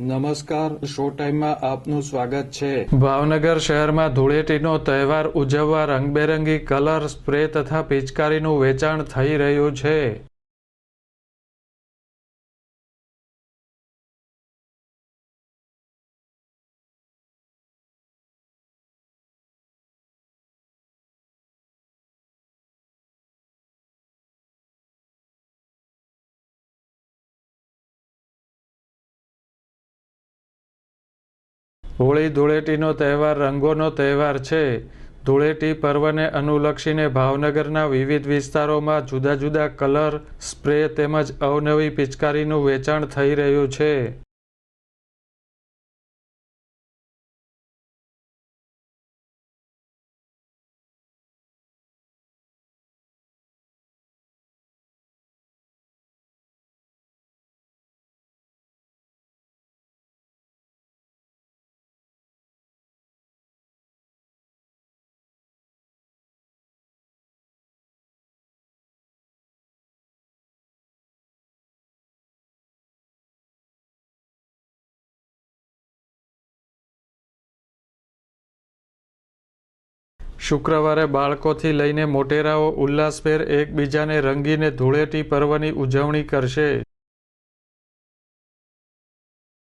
નમસ્કાર, શો ટાઈમમાં આપનું સ્વાગત છે. ભાવનગર શહેરમાં ધૂળેટીનો તહેવાર ઉજવવા રંગબેરંગી કલર સ્પ્રે તથા પિચકારીનું વેચાણ થઈ રહ્યું છે. હોળી ધૂળેટીનો તહેવાર રંગોનો તહેવાર છે. ધૂળેટી પર્વને અનુલક્ષીને ભાવનગરના વિવિધ વિસ્તારોમાં જુદા જુદા કલર, સ્પ્રે તેમજ અવનવી પિચકારીનું વેચાણ થઈ રહ્યું છે. શુક્રવારે બાળકોથી લઈને મોટેરાઓ ઉલ્લાસભેર એકબીજાને રંગીને ધૂળેટી પર્વની ઉજવણી કરશે.